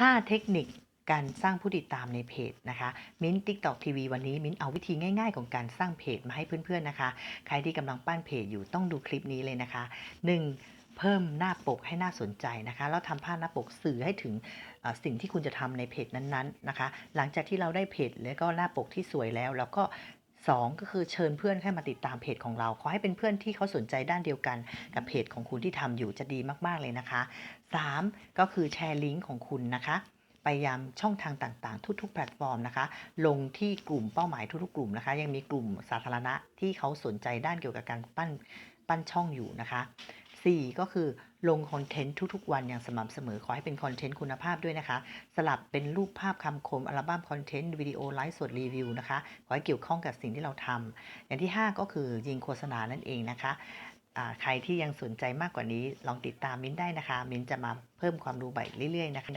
5 เทคนิคการสร้างผู้ติดตามในเพจนะคะ มิ้นติ๊กตอกทีวีวันนี้มิ้นเอาวิธีง่ายๆ ของการสร้างเพจมาให้เพื่อนๆนะคะ ใครที่กำลังปั้นเพจอยู่ต้องดูคลิปนี้เลยนะคะ 1. เพิ่มหน้าปกให้น่าสนใจนะคะแล้วทำภาพหน้าปกสื่อให้ถึงสิ่งที่คุณจะทำในเพจนั้นๆนะคะ หลังจากที่เราได้เพจแล้วก็หน้าปกที่สวยแล้ว เราก็ สองก็คือเชิญเพื่อนให้มาติดตามเพจของเรา ขอให้เป็นเพื่อนที่เขาสนใจด้านเดียวกันกับเพจของคุณที่ทำอยู่จะดีมากๆเลยนะคะ 3. ก็คือแชร์ลิงก์ของคุณนะคะไปยังช่องทางต่างๆ ทุก ๆ แพลตฟอร์มนะคะ ลงที่กลุ่มเป้าหมายทุกๆ กลุ่มนะคะ ยังมีกลุ่มสาธารณะที่เขาสนใจด้านเกี่ยวกับการปั้นปั้นช่องอยู่นะคะ 4. ก็คือลงคอนเทนต์ทุกๆ วันอย่างสม่ำเสมอ ขอให้เป็นคอนเทนต์คุณภาพด้วยนะคะ สลับเป็นรูปภาพคำคม อัลบั้มคอนเทนต์วิดีโอไลฟ์สดรีวิวนะคะ ขอให้เกี่ยวข้องกับสิ่งที่เราทำอย่างที่ 5 ก็คือยิงโฆษณานั่นเองนะคะใครที่ยังสนใจมากกว่านี้ลองติดตามมิ้นได้นะคะ มิ้นจะมาเพิ่มความรู้ใหม่เรื่อยๆนะคะ